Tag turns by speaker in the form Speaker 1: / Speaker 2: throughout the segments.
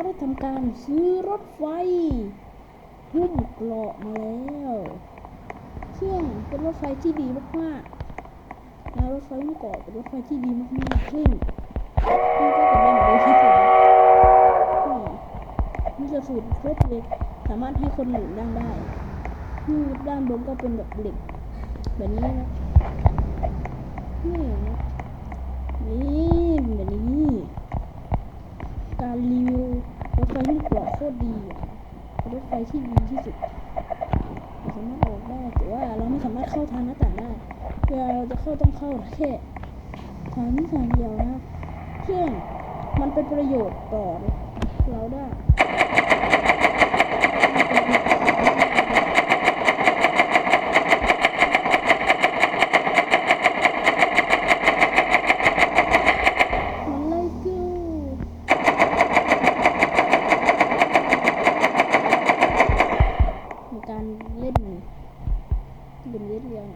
Speaker 1: ก็ได้ทำการซื้อรถไฟหุ้มเกราะมาแล้วซึ่งเป็นรถไฟที่ดีมากๆนะรถไฟหุ้มเกราะเป็นรถไฟที่ดีมากๆซึ่งนี่ก็จะเป็นโดยที่ผมนี่มีกระสุนครบเลยสามารถให้คนหนุนนั่งได้นี่ด้านบนก็เป็นแบบเหล็กแบบนี้นะนี่นะนี่แบบนี้ การรีวิวรถไฟ ที่เกาะโคตรดีอะรถไฟที่ดีที่สุดสามารถออกได้แต่ว่าเราไม่สามารถเข้าทางหน้าต่างได้เวลาเราจะเข้าต้องเข้าแค่ทางนี้ทางเดียวนะครับซึ่งมันเป็นประโยชน์ต่อเราได้ มันไล่กูในการ เล่นเป็นเล่นเรียง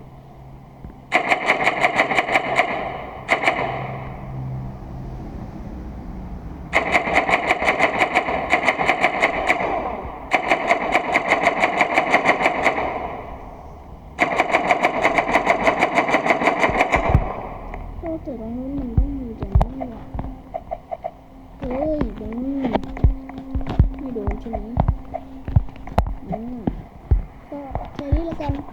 Speaker 1: แต่ตรงนู้นมันต้องอยู่ตรงนี้ว่ะเฮ้ยตรงนี้ไม่โดนใช่ไหม görmedim.